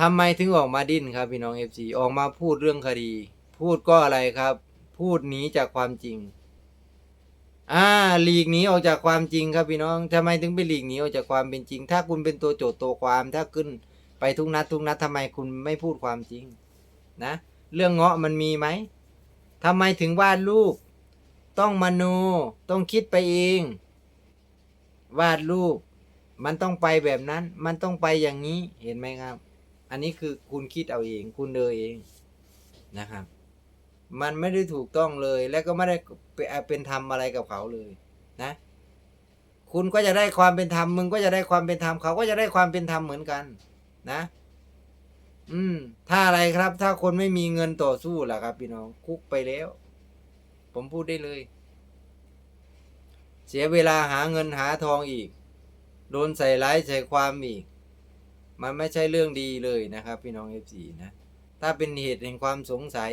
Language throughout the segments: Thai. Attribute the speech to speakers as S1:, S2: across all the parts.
S1: ทำไมถึงออกมาดิ้นครับพี่น้องเอฟซีออกมาพูดเรื่องคดี พูดก็อะไรครับ พูดหนีจากความจริง อ่าหลีกหนีออกจากความจริงครับพี่น้องทำไมถึงไปหลีกหนีออกจากความเป็นจริง ถ้าคุณเป็นตัวโจทย์ตัวความ ถ้าขึ้นไปทุกนัดทุกนัดทำไมคุณไม่พูดความจริง นะ เรื่องเงาะมันมีไหมทำไมถึงวาดรูปต้องมโนต้องคิดไปเอง วาดรูป มันต้องไปแบบนั้น มันต้องไปอย่างนี้เห็นไหมครับ อันนี้คือคุณคิดเอาเอง คุณเดนเองนะครับ มันไม่ได้ถูกต้องเลย และก็ไม่ได้เป็นเป็นธรรมอะไรกับเขาเลยนะ คุณก็จะได้ความเป็นธรรมมึงก็จะได้ความเป็นธรรมเขาก็จะได้ความเป็นธรรมเหมือนกัน นะ อืม ถ้าอะไรครับ ถ้าคนไม่มีเงินต่อสู้ล่ะครับ พี่น้องคุกไปแล้ว ผมพูดได้เลย เสียเวลาหาเงินหาทองอีกโดนใส่ร้ายใส่ความอีก มันไม่ใช่เรื่องดีเลยนะครับ พี่น้องเอฟซีนะ ถ้าเป็นเหตุแห่งความสงสัย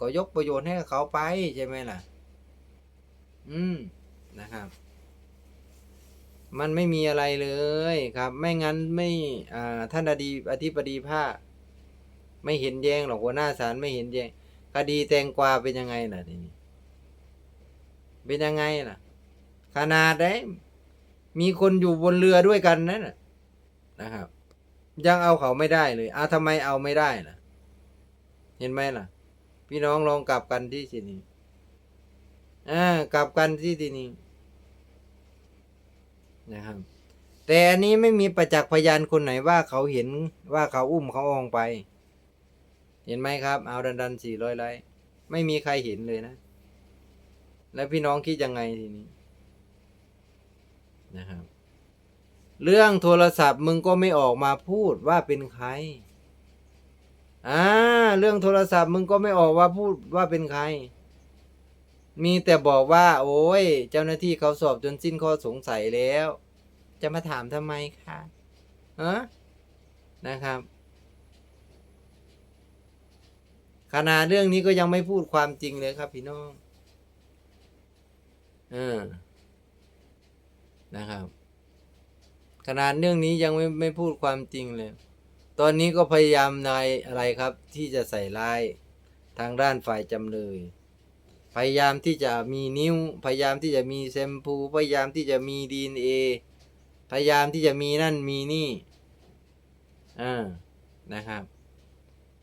S1: ก็ยกประโยชน์ให้กับเขาไปใช่ไหมล่ะ อืมนะครับ มันไม่มีอะไรเลยครับ ไม่งั้นไม่อ่าท่านอดีอธิบดีภาคไม่เห็นแย้งหรอกหัวหน้าศาลไม่เห็นแย้งคดีแตงกวาเป็นยังไงล่ะทีนี้เป็นยังไงล่ะ ขนาดได้มีคนอยู่บนเรือด้วยกันนั่นน่ะ นะครับ ยังเอาเขาไม่ได้เลยอ้าทำไมเอาไม่ได้ล่ะ เห็นไหมล่ะ พี่น้องลองกลับกันที่ที่นี้อ่ากลับกันที่ที่นี้นะครับ แต่อันนี้ไม่มีประจักษ์พยานคนไหนว่าเขาเห็นว่าเขาอุ้มเขาอองไป เห็นไหมครับ เอาดันดันสี่ร้อยไลค์ไม่มีใครเห็นเลยนะ แล้วพี่น้องคิดยังไงทีนี้นะครับ เรื่องโทรศัพท์มึงก็ไม่ออกมาพูดว่าเป็นใคร อ่า เรื่องโทรศัพท์มึงก็ไม่ออกว่าพูดว่าเป็นใคร มีแต่บอกว่า โอ้ย เจ้าหน้าที่เขาสอบจนสิ้นข้อสงสัยแล้ว จะมาถามทำไมคะฮะนะครับขนาดเรื่องนี้ก็ยังไม่พูดความจริงเลยครับพี่น้อง เออ นะครับ ขนาดเรื่องนี้ยังไม่ไม่พูดความจริงเลย ตอนนี้ก็พยายามนายอะไรครับ ที่จะใส่ร้ายทางด้านฝ่ายจำเลย พยายามที่จะมีนิ้ว พยายามที่จะมีแชมพู พยายามที่จะมีดีเอพยายามที่จะมีนั่นมีนี่อ่านะครับ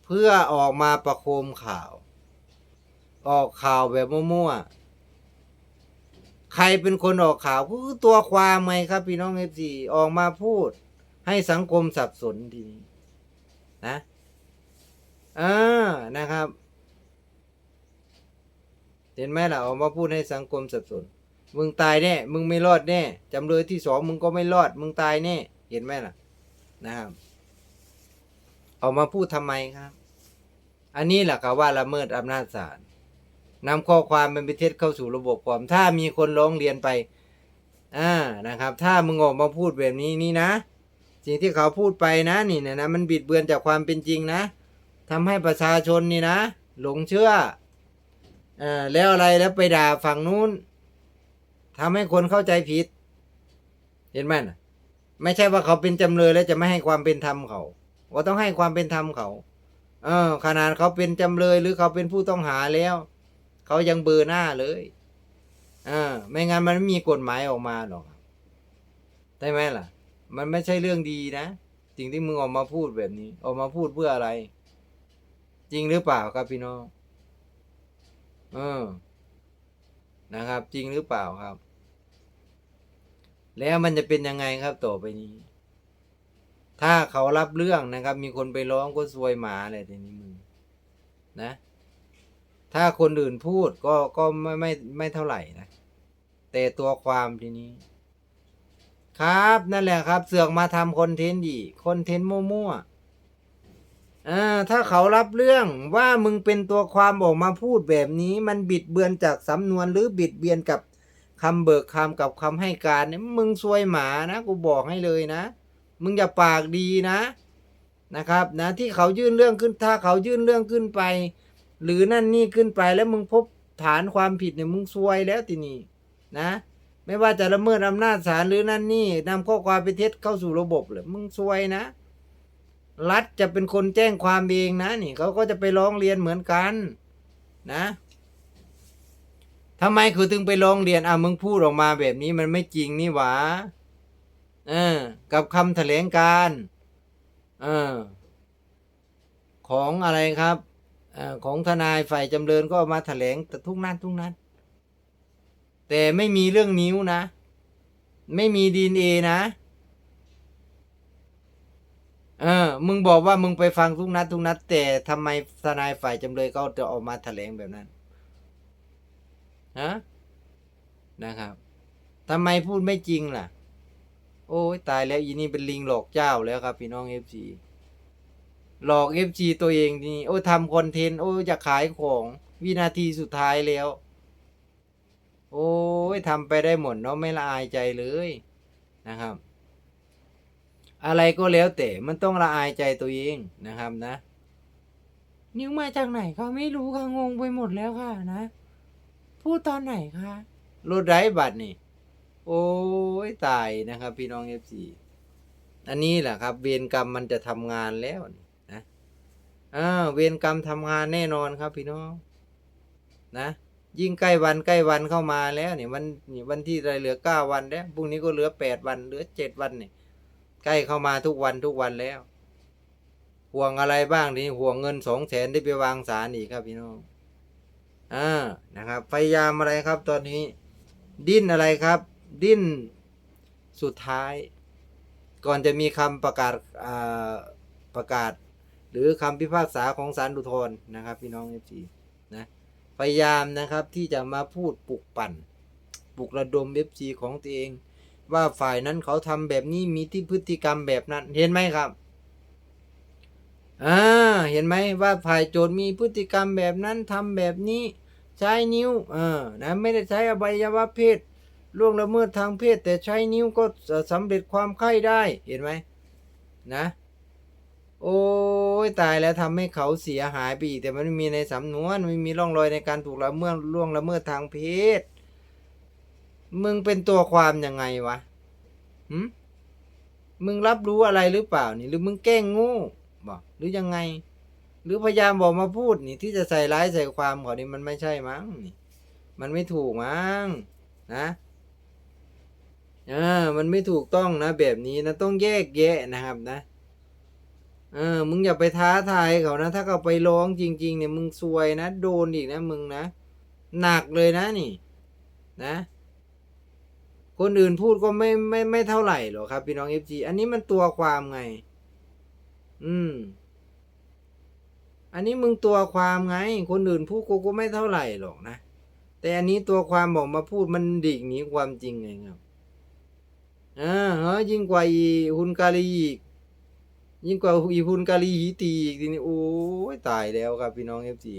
S1: เพื่อออกมาประโคมข่าว ออกข่าวแบบมั่วๆ ใครเป็นคนออกข่าวก็คือตัวความไงครับ พี่น้องเอฟซีออกมาพูด ให้สังคมสับสนทีนี้นะอ่านะครับ เห็นไหมล่ะออกมาพูดให้สังคมสับสน มึงตายแน่มึงไม่รอดแน่จำเลยที่สองมึงก็ไม่รอด มึงตายแน่เห็นไหมล่ะ นะครับ ออกมาพูดทำไมครับ อันนี้แหละครับว่าละเมิดอำนาจศาล นำข้อความเป็นประเทศเข้าสู่ระบบความถ้ามีคนร้องเรียนไปอ่านะครับ ถ้ามึงออกมาพูดแบบนี้นี่นะ สิ่งที่เขาพูดไปนะนี่นะนะมันบิดเบือนจากความเป็นจริงนะทำให้ประชาชนนี่นะ หลงเชื่อเออแล้วอะไรแล้วไปด่าฝั่งนู้นทำให้คนเข้าใจผิด เห็นไหมนะไม่ใช่ว่าเขาเป็นจำเลยแล้วจะไม่ให้ความเป็นธรรมเขาว่าต้องให้ความเป็นธรรมเขา เออขนาดเขาเป็นจำเลยหรือเขาเป็นผู้ต้องหาแล้ว เขายังเบอร์หน้าเลยอ่าไม่งั้นมันไม่มีกฎหมายออกมาหรอกได้ไหมล่ะ มันไม่ใช่เรื่องดีนะสิ่งที่มึงออกมาพูดแบบนี้ ออกมาพูดเพื่ออะไร จริงหรือเปล่าครับพี่น้องเออนะครับ จริงหรือเปล่าครับ แล้วมันจะเป็นยังไงครับต่อไปนี้ ถ้าเขารับเรื่องนะครับ มีคนไปร้องก็ซวยหมาอะไรทีนี้มึงนะ ถ้าคนอื่นพูดก็ก็ไม่ไม่ไม่เท่าไหร่นะ แต่ตัวความทีนี้ ครับนั่นแหละครับ เสือกมาทำคอนเทนต์ดีคอนเทนต์มั่วๆอ่าถ้าเขารับเรื่องว่ามึงเป็นตัวความออกมาพูดแบบนี้ มันบิดเบือนจากสำนวนหรือบิดเบือนกับคำเบิกคำกับคำให้การเนี่ยมึงซวยหมานะกูบอกให้เลยนะ มึงอย่าปากดีนะนะครับนะที่เขายื่นเรื่องขึ้นถ้าเขายื่นเรื่องขึ้นไป หรือนั่นนี่ขึ้นไปแล้วมึงพบฐานความผิดเนี่ยมึงซวยแล้วทีนี้นะ ไม่ว่าจะละเมิดอำนาจศาลหรือนั่นนี่นำข้อความไปเท็จเข้าสู่ระบบเลยมึงซวยนะ รัฐจะเป็นคนแจ้งความเองนะนี่เขาก็จะไปร้องเรียนเหมือนกันนะทำไมคือถึงไปร้องเรียนอะมึงพูดออกมาแบบนี้มันไม่จริงนี่หวะเออ กับคำแถลงการ เออ ของอะไรครับ ของทนายฝ่ายจำเริญก็เอามาแถลงแต่ทุกนัดทุกนัดแต่ไม่มีเรื่องนิ้วนะ ไม่มีดีเอนะเออ มึงบอกว่ามึงไปฟังทุกนัดทุกนัด แต่ทำไมทนายฝ่ายจำเลยเขาจะออกมาแถลงแบบนั้นฮะนะครับทำไมพูดไม่จริงล่ะ โอ้ยตายแล้วอีนี่เป็นลิงหลอกเจ้าแล้วครับ พี่น้องเอฟซี หลอกเอฟซีตัวเองนี่โอ้ยทำคอนเทนต์โอ้ยจะขายของวินาทีสุดท้ายแล้ว โอ้ยทำไปได้หมดเนาะไม่ละอายใจเลยนะครับ อะไรก็แล้วแต่มันต้องละอายใจตัวเองนะครับนะ นิ้วมาจากไหนเขาไม่รู้ค่ะงงไปหมดแล้วค่ะนะ พูดตอนไหนคะรถไร้บัตรนี่ โอ้ยตายนะครับ พี่น้องเอฟซีอันนี้แหละครับ เวรกรรมมันจะทำงานแล้วนี่ อ่าเวรกรรมทำงานแน่นอนครับพี่น้อง นะ ยิ่งใกล้วันใกล้วันเข้ามาแล้วเนี่ยวันนี่วันที่ไรเหลือเก้าวันแล้วพรุ่งนี้ก็เหลือแปดวันเหลือเจ็ดวันเนี่ยใกล้เข้ามาทุกวันทุกวันแล้ว ห่วงอะไรบ้างนี่ห่วงเงินสองแสนได้ไปวางศาลอีกครับพี่น้องอ่านะครับพยายามอะไรครับตอนนี้ ดิ้นอะไรครับ ดิ้นสุดท้าย ก่อนจะมีคำประกาศอ่าประกาศ หรือคำพิพากษาของศาลอุทธรณ์นะครับ พี่น้องเอฟซีนะพยายามนะครับที่จะมาพูดปลุกปั่นปลุกระดมเอฟซีของตัวเอง ว่าฝ่ายนั้นเขาทำแบบนี้มีที่พฤติกรรมแบบนั้นเห็นไหมครับอ่าเห็นไหมว่าฝ่ายโจทย์มีพฤติกรรมแบบนั้นทำแบบนี้ใช้นิ้วเออนะไม่ได้ใช้อวัยวะเพศล่วงละเมิดทางเพศ แต่ใช้นิ้วก็สำเร็จความใคร่ได้เห็นไหมนะ โอ้ยตายแล้วทำให้เขาเสียหายไปอีก แต่มันไม่มีในสำนวนไม่มีร่องรอยในการถูกละเมิดล่วงละเมิดทางเพศ มึงเป็นตัวความยังไงวะหืมมึงรับรู้อะไรหรือเปล่านี่ หรือมึงแกล้งงูบอกหรือยังไง หรือพยายามบอกมาพูดนี่ ที่จะใส่ร้ายใส่ความเขานี่มันไม่ใช่มั้งนี่ มันไม่ถูกมั้งนะอ่ามันไม่ถูกต้องนะ แบบนี้นะต้องแยกแยะนะครับนะ เออ มึงอย่าไปท้าทายเขานะ ถ้าเขาไปร้องจริง ๆ เนี่ย มึงซวยนะ โดนอีกนะมึงนะ หนักเลยนะนี่ นะ คนอื่นพูดก็ไม่ไม่ไม่เท่าไหร่หรอกครับพี่น้องเอฟจีอันนี้มันตัวความไง อืม อันนี้มึงตัวความไง คนอื่นพูดกูก็ไม่เท่าไหร่หรอกนะ แต่อันนี้ตัวความบอกมาพูดมันดิ่งหนีความจริงไงครับอ่าเฮ้ยยิ่งกว่าอีฮุนกาลีอีก ยิ่งกว่าอีพุนกาลีหีตีอีกทีนี้โอ้ยตายแล้วครับพี่น้องเอฟซี